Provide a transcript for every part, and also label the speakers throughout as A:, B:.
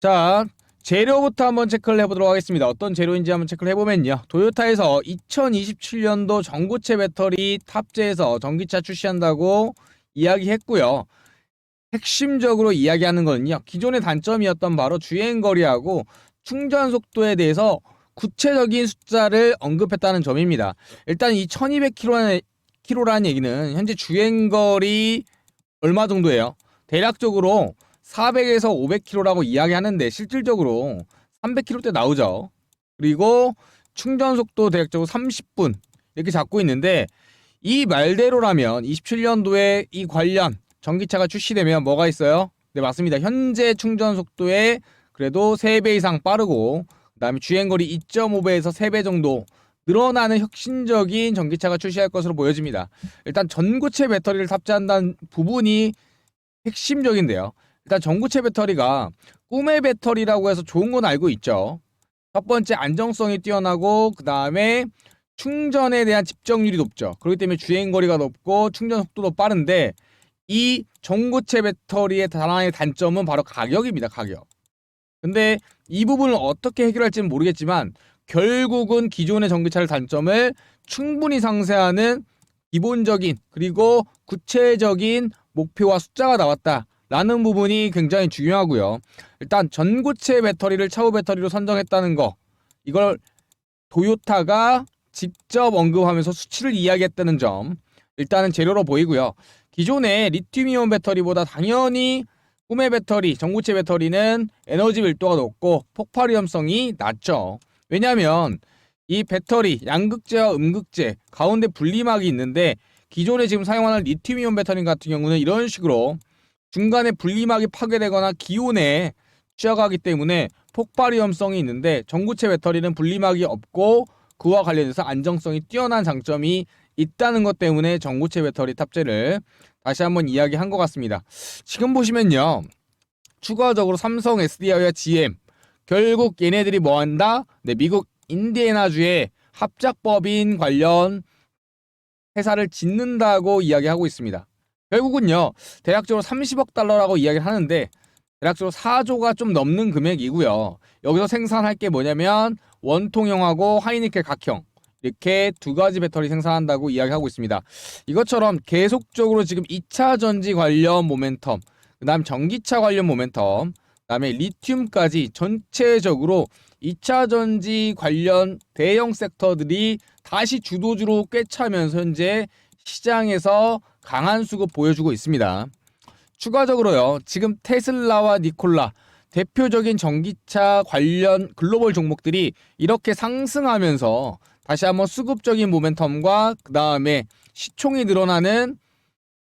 A: 자, 재료부터 한번 체크를 해보도록 하겠습니다. 어떤 재료인지 한번 체크를 해보면요. 도요타에서 2027년도 전고체 배터리 탑재해서 전기차 출시한다고 이야기했고요. 핵심적으로 이야기하는 거는요. 기존의 단점이었던 바로 주행거리하고 충전 속도에 대해서 구체적인 숫자를 언급했다는 점입니다. 일단 이 1200km라는 km라는 얘기는 현재 주행거리 얼마 정도예요? 대략적으로 400에서 500km라고 이야기하는데 실질적으로 300km대 나오죠. 그리고 충전 속도 대략적으로 30분 이렇게 잡고 있는데 이 말대로라면 27년도에 이 관련 전기차가 출시되면 뭐가 있어요? 네 맞습니다. 현재 충전 속도에 그래도 3배 이상 빠르고 그다음에 주행거리 2.5배에서 3배 정도 늘어나는 혁신적인 전기차가 출시할 것으로 보여집니다. 일단 전고체 배터리를 탑재한다는 부분이 핵심적인데요. 일단 전고체 배터리가 꿈의 배터리라고 해서 좋은 건 알고 있죠. 첫 번째 안정성이 뛰어나고 그 다음에 충전에 대한 집정률이 높죠. 그렇기 때문에 주행 거리가 높고 충전 속도도 빠른데 이 전고체 배터리의 하나의 단점은 바로 가격입니다. 가격. 근데 이 부분을 어떻게 해결할지는 모르겠지만 결국은 기존의 전기차의 단점을 충분히 상쇄하는 기본적인 그리고 구체적인 목표와 숫자가 나왔다 라는 부분이 굉장히 중요하고요. 일단 전고체 배터리를 차후 배터리로 선정했다는 거 이걸 도요타가 직접 언급하면서 수치를 이야기했다는 점 일단은 재료로 보이고요. 기존의 리튬이온 배터리보다 당연히 꿈의 배터리, 전고체 배터리는 에너지 밀도가 높고 폭발 위험성이 낮죠. 왜냐하면 이 배터리 양극재와 음극재 가운데 분리막이 있는데 기존에 지금 사용하는 리튬이온 배터리 같은 경우는 이런 식으로 중간에 분리막이 파괴되거나 기온에 취약하기 때문에 폭발 위험성이 있는데 전구체 배터리는 분리막이 없고 그와 관련해서 안정성이 뛰어난 장점이 있다는 것 때문에 전구체 배터리 탑재를 다시 한번 이야기한 것 같습니다. 지금 보시면요. 추가적으로 삼성 SDI와 GM 결국 얘네들이 뭐 한다? 네, 미국 인디애나주의 합작법인 관련 회사를 짓는다고 이야기하고 있습니다. 결국은요, 대략적으로 30억 달러라고 이야기를 하는데, 대략적으로 4조가 좀 넘는 금액이고요. 여기서 생산할 게 뭐냐면, 원통형하고 하이니켈 각형. 이렇게 두 가지 배터리 생산한다고 이야기하고 있습니다. 이것처럼 계속적으로 지금 2차 전지 관련 모멘텀, 그 다음 전기차 관련 모멘텀, 그 다음에 리튬까지 전체적으로 2차 전지 관련 대형 섹터들이 다시 주도주로 꿰차면서 현재 시장에서 강한 수급 보여주고 있습니다. 추가적으로요, 지금 테슬라와 니콜라 대표적인 전기차 관련 글로벌 종목들이 이렇게 상승하면서 다시 한번 수급적인 모멘텀과 그 다음에 시총이 늘어나는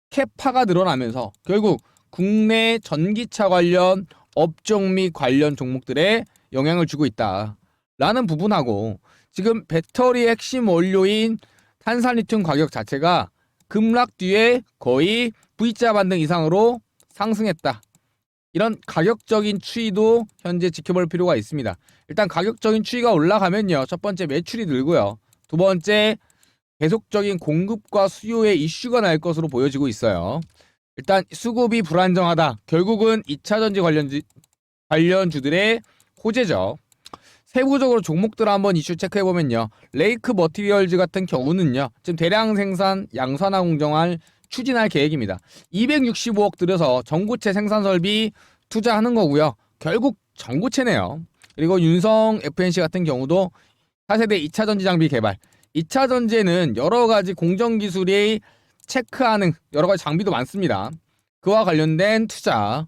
A: 캐파가 늘어나면서 결국 국내 전기차 관련 업종 및 관련 종목들에 영향을 주고 있다 라는 부분하고 지금 배터리 핵심 원료인 탄산리튬 가격 자체가 급락 뒤에 거의 V자 반등 이상으로 상승했다. 이런 가격적인 추이도 현재 지켜볼 필요가 있습니다. 일단 가격적인 추이가 올라가면요. 첫 번째 매출이 늘고요. 두 번째 계속적인 공급과 수요의 이슈가 날 것으로 보여지고 있어요. 일단 수급이 불안정하다. 결국은 2차 전지 관련주, 관련주들의 호재죠. 세부적으로 종목들 한번 이슈 체크해 보면요. 레이크 머티리얼즈 같은 경우는요. 지금 대량 생산 양산화 공정을 추진할 계획입니다. 265억 들여서 전고체 생산 설비 투자하는 거고요. 결국 전고체네요. 그리고 윤성 FNC 같은 경우도 4세대 2차 전지 장비 개발. 2차 전지에는 여러 가지 공정 기술이 체크하는 여러 가지 장비도 많습니다. 그와 관련된 투자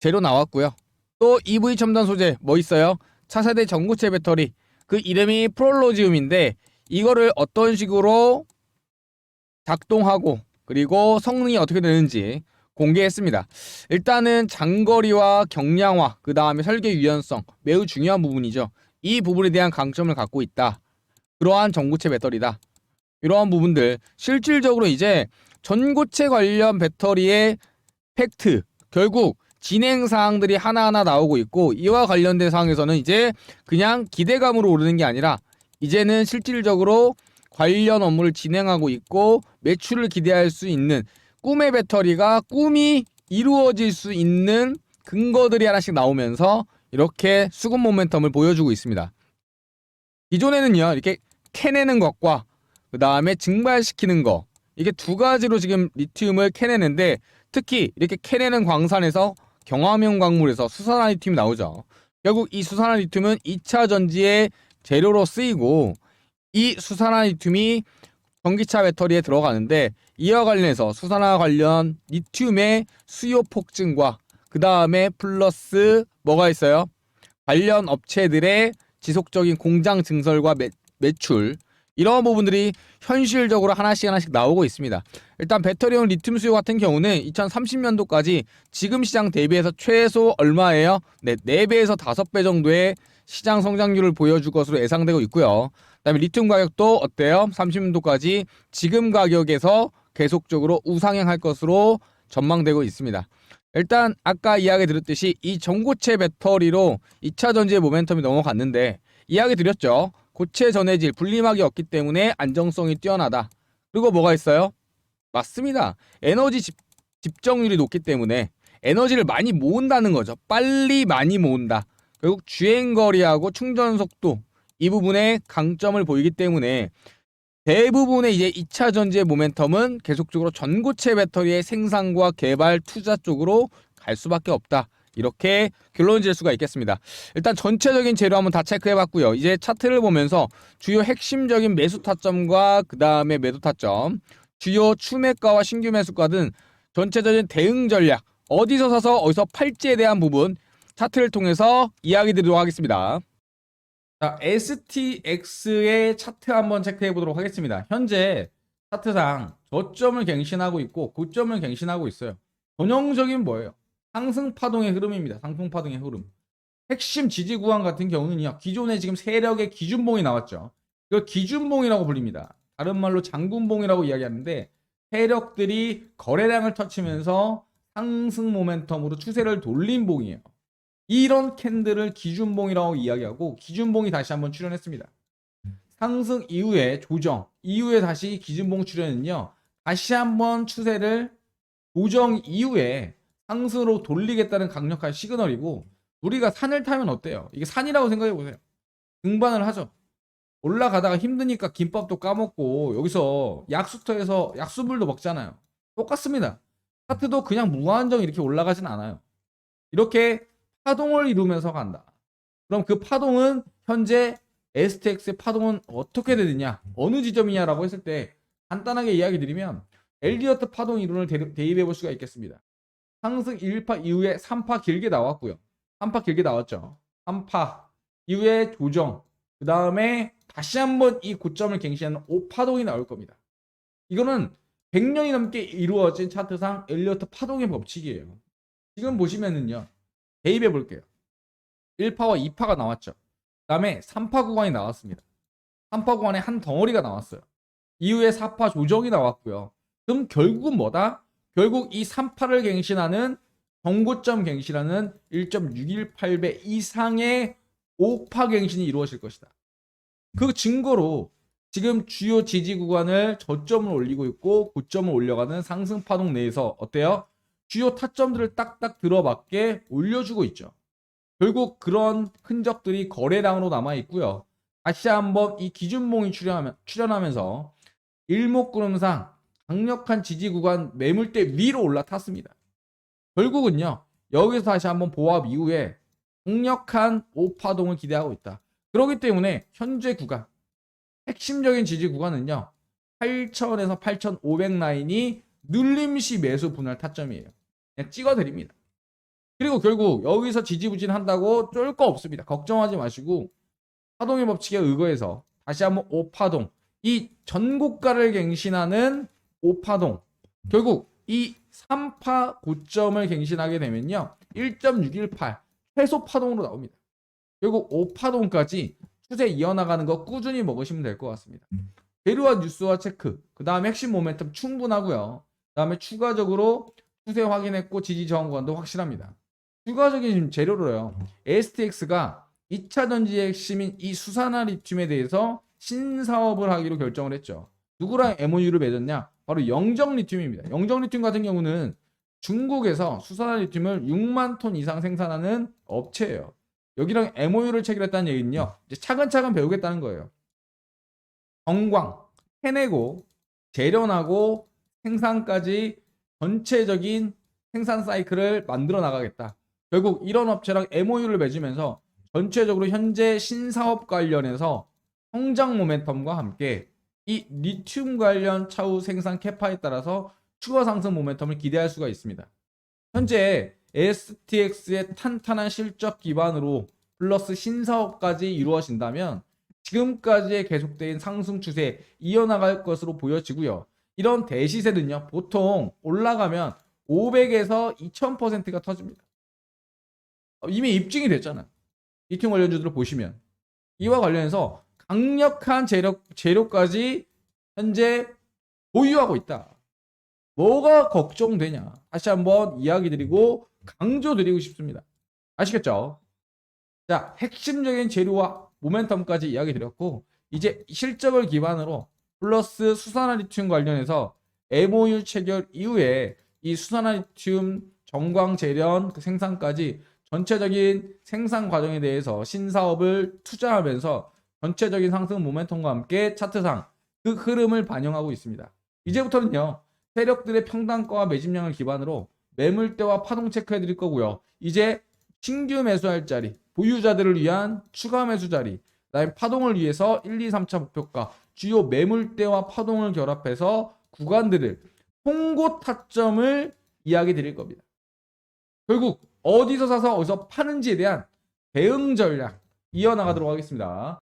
A: 재료 나왔고요. 또 EV 첨단 소재 뭐 있어요? 차세대 전고체 배터리 그 이름이 프롤로지움인데 이거를 어떤 식으로 작동하고 그리고 성능이 어떻게 되는지 공개했습니다. 일단은 장거리와 경량화 그 다음에 설계 유연성 매우 중요한 부분이죠. 이 부분에 대한 강점을 갖고 있다. 그러한 전고체 배터리다. 이러한 부분들 실질적으로 이제 전고체 관련 배터리의 팩트 결국 진행 사항들이 하나하나 나오고 있고 이와 관련된 사항에서는 이제 그냥 기대감으로 오르는 게 아니라 이제는 실질적으로 관련 업무를 진행하고 있고 매출을 기대할 수 있는 꿈의 배터리가 꿈이 이루어질 수 있는 근거들이 하나씩 나오면서 이렇게 수급 모멘텀을 보여주고 있습니다. 기존에는요 이렇게 캐내는 것과 그 다음에 증발시키는 거 이게 두 가지로 지금 리튬을 캐내는데 특히 이렇게 캐내는 광산에서 경화명 광물에서 수산화 리튬이 나오죠. 결국 이 수산화 리튬은 2차 전지의 재료로 쓰이고 이 수산화 리튬이 전기차 배터리에 들어가는데 이와 관련해서 수산화 관련 리튬의 수요 폭증과 그 다음에 플러스 뭐가 있어요? 관련 업체들의 지속적인 공장 증설과 매, 매출 이런 부분들이 현실적으로 하나씩 하나씩 나오고 있습니다. 일단 배터리용 리튬 수요 같은 경우는 2030년도까지 지금 시장 대비해서 최소 얼마예요? 네, 4배에서 5배 정도의 시장 성장률을 보여줄 것으로 예상되고 있고요. 그다음에 리튬 가격도 어때요? 30년도까지 지금 가격에서 계속적으로 우상향할 것으로 전망되고 있습니다. 일단 아까 이야기 드렸듯이 이 전고체 배터리로 2차 전지의 모멘텀이 넘어갔는데 이야기 드렸죠. 고체 전해질 분리막이 없기 때문에 안정성이 뛰어나다. 그리고 뭐가 있어요? 맞습니다. 에너지 집, 집정률이 높기 때문에 에너지를 많이 모은다는 거죠. 빨리 많이 모은다. 결국 주행 거리하고 충전 속도 이 부분에 강점을 보이기 때문에 대부분의 이제 2차 전지의 모멘텀은 계속적으로 전고체 배터리의 생산과 개발 투자 쪽으로 갈 수밖에 없다. 이렇게 결론 지을 수가 있겠습니다. 일단 전체적인 재료 한번 다 체크해 봤고요. 이제 차트를 보면서 주요 핵심적인 매수 타점과 그 다음에 매도 타점, 주요 추매가와 신규 매수가 등 전체적인 대응 전략, 어디서 사서 어디서 팔지에 대한 부분 차트를 통해서 이야기 드리도록 하겠습니다. 자, STX의 차트 한번 체크해 보도록 하겠습니다. 현재 차트상 저점을 갱신하고 있고 고점을 갱신하고 있어요. 전형적인 뭐예요? 상승 파동의 흐름입니다. 상승 파동의 흐름. 핵심 지지 구간 같은 경우는요. 기존에 지금 세력의 기준봉이 나왔죠. 이걸 기준봉이라고 불립니다. 다른 말로 장군봉이라고 이야기하는데 세력들이 거래량을 터치면서 상승 모멘텀으로 추세를 돌린 봉이에요. 이런 캔들을 기준봉이라고 이야기하고 기준봉이 다시 한번 출현했습니다. 상승 이후에 조정, 이후에 다시 기준봉 출현은요. 다시 한번 추세를 조정 이후에 상승으로 돌리겠다는 강력한 시그널이고 우리가 산을 타면 어때요? 이게 산이라고 생각해 보세요. 등반을 하죠. 올라가다가 힘드니까 김밥도 까먹고 여기서 약수터에서 약수물도 먹잖아요. 똑같습니다. 차트도 그냥 무한정 이렇게 올라가진 않아요. 이렇게 파동을 이루면서 간다. 그럼 그 파동은 현재 STX의 파동은 어떻게 되느냐? 어느 지점이냐라고 했을 때 간단하게 이야기 드리면 엘리어트 파동 이론을 대- 대입해 볼 수가 있겠습니다. 상승 1파 이후에 3파 길게 나왔고요. 3파 길게 나왔죠. 3파 이후에 조정. 그 다음에 다시 한번 이 고점을 갱신하는 5파동이 나올 겁니다. 이거는 100년이 넘게 이루어진 차트상 엘리어트 파동의 법칙이에요. 지금 보시면은요. 대입해 볼게요. 1파와 2파가 나왔죠. 그 다음에 3파 구간이 나왔습니다. 3파 구간에 한 덩어리가 나왔어요. 이후에 4파 조정이 나왔고요. 그럼 결국은 뭐다? 결국 이 3파를 갱신하는 정고점 갱신하는 1.618배 이상의 5파 갱신이 이루어질 것이다. 그 증거로 지금 주요 지지 구간을 저점을 올리고 있고 고점을 올려가는 상승 파동 내에서 어때요? 주요 타점들을 딱딱 들어맞게 올려주고 있죠. 결국 그런 흔적들이 거래량으로 남아 있고요. 다시 한번 이 기준봉이 출현하면, 출현하면서 일목구름상 강력한 지지 구간 매물대 위로 올라탔습니다. 결국은요. 여기서 다시 한번 보합 이후에 강력한 오파동을 기대하고 있다. 그렇기 때문에 현재 구간 핵심적인 지지 구간은요. 8,000에서 8,500 라인이 눌림시 매수 분할 타점이에요. 그냥 찍어드립니다. 그리고 결국 여기서 지지부진 한다고 쫄 거 없습니다. 걱정하지 마시고 파동의 법칙에 의거해서 다시 한번 오파동 이 전고가를 갱신하는 오파동 결국 이 3파 고점을 갱신하게 되면요 1.618 최소 파동으로 나옵니다. 결국 5파동까지 추세 이어나가는 거 꾸준히 먹으시면 될 것 같습니다. 재료와 뉴스와 체크 그 다음에 핵심 모멘텀 충분하고요. 그 다음에 추가적으로 추세 확인했고 지지 저항 구간도 확실합니다. 추가적인 재료로요. STX가 2차 전지의 핵심인 이 수산화 리튬에 대해서 신사업을 하기로 결정을 했죠. 누구랑 MOU를 맺었냐? 바로 영정 리튬입니다. 영정 리튬 같은 경우는 중국에서 수산화 리튬을 6만 톤 이상 생산하는 업체예요. 여기랑 MOU를 체결했다는 얘기는요. 이제 차근차근 배우겠다는 거예요. 정광 해내고 재련하고 생산까지 전체적인 생산 사이클을 만들어 나가겠다. 결국 이런 업체랑 MOU를 맺으면서 전체적으로 현재 신사업 관련해서 성장 모멘텀과 함께 이 리튬 관련 차후 생산 캐파에 따라서 추가 상승 모멘텀을 기대할 수가 있습니다. 현재 STX의 탄탄한 실적 기반으로 플러스 신사업까지 이루어진다면 지금까지의 계속된 상승 추세 이어나갈 것으로 보여지고요. 이런 대시세는요, 보통 올라가면 500에서 2000%가 터집니다. 어, 이미 입증이 됐잖아. 리튬 관련주들을 보시면. 이와 관련해서 강력한 재료, 재료까지 현재 보유하고 있다. 뭐가 걱정되냐? 다시 한번 이야기 드리고 강조 드리고 싶습니다. 아시겠죠? 자, 핵심적인 재료와 모멘텀까지 이야기 드렸고, 이제 실적을 기반으로 플러스 수산화 리튬 관련해서 MOU 체결 이후에 이 수산화 리튬 정광 재련 그 생산까지 전체적인 생산 과정에 대해서 신사업을 투자하면서 전체적인 상승 모멘텀과 함께 차트상 그 흐름을 반영하고 있습니다. 이제부터는요. 세력들의 평단가와 매집량을 기반으로 매물대와 파동 체크해 드릴 거고요. 이제 신규 매수할 자리, 보유자들을 위한 추가 매수 자리, 그다음에 파동을 위해서 1, 2, 3차 목표가 주요 매물대와 파동을 결합해서 구간들을 통고 타점을 이야기 드릴 겁니다. 결국 어디서 사서 어디서 파는지에 대한 대응 전략 이어나가도록 하겠습니다.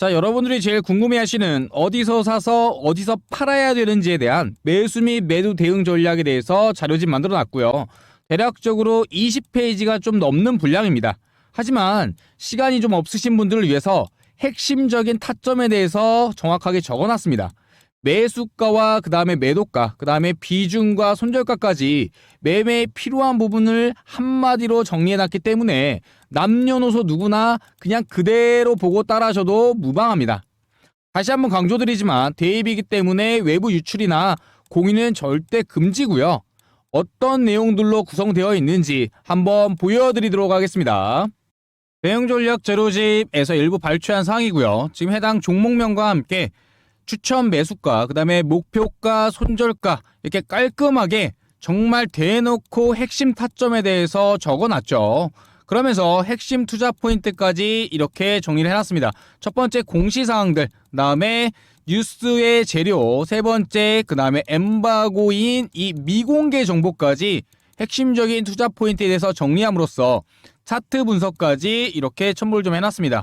A: 자, 여러분들이 제일 궁금해하시는 어디서 사서 어디서 팔아야 되는지에 대한 매수 및 매도 대응 전략에 대해서 자료집 만들어 놨고요. 대략적으로 20페이지가 좀 넘는 분량입니다. 하지만 시간이 좀 없으신 분들을 위해서 핵심적인 타점에 대해서 정확하게 적어 놨습니다. 매수가와 그 다음에 매도가, 그 다음에 비중과 손절가까지 매매에 필요한 부분을 한마디로 정리해놨기 때문에 남녀노소 누구나 그냥 그대로 보고 따라하셔도 무방합니다. 다시 한번 강조드리지만 대입이기 때문에 외부 유출이나 공유는 절대 금지고요. 어떤 내용들로 구성되어 있는지 한번 보여드리도록 하겠습니다. 대응 전략 제로집에서 일부 발췌한 사항이고요. 지금 해당 종목명과 함께 추천 매수가, 그 다음에 목표가, 손절가 이렇게 깔끔하게 정말 대놓고 핵심 타점에 대해서 적어놨죠. 그러면서 핵심 투자 포인트까지 이렇게 정리를 해놨습니다. 첫 번째 공시사항들, 그 다음에 뉴스의 재료, 세 번째, 그 다음에 엠바고인 이 미공개 정보까지 핵심적인 투자 포인트에 대해서 정리함으로써 차트 분석까지 이렇게 첨부를 좀 해놨습니다.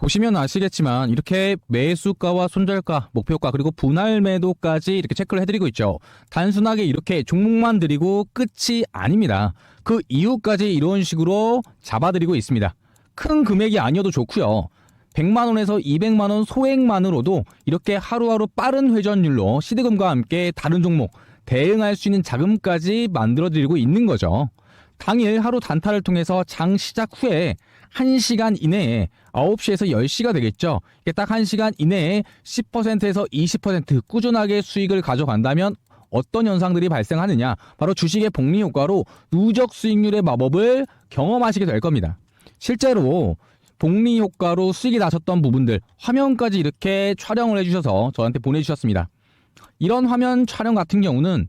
A: 보시면 아시겠지만 이렇게 매수가와 손절가, 목표가 그리고 분할 매도까지 이렇게 체크를 해드리고 있죠. 단순하게 이렇게 종목만 드리고 끝이 아닙니다. 그 이후까지 이런 식으로 잡아드리고 있습니다. 큰 금액이 아니어도 좋고요. 100만 원에서 200만 원 소액만으로도 이렇게 하루하루 빠른 회전율로 시드금과 함께 다른 종목 대응할 수 있는 자금까지 만들어 드리고 있는 거죠. 당일 하루 단타를 통해서 장 시작 후에 1시간 이내에 9시에서 10시가 되겠죠. 이게 딱 1시간 이내에 10%에서 20% 꾸준하게 수익을 가져간다면 어떤 현상들이 발생하느냐? 바로 주식의 복리 효과로 누적 수익률의 마법을 경험하시게 될 겁니다. 실제로 복리 효과로 수익이 나셨던 부분들 화면까지 이렇게 촬영을 해주셔서 저한테 보내주셨습니다. 이런 화면 촬영 같은 경우는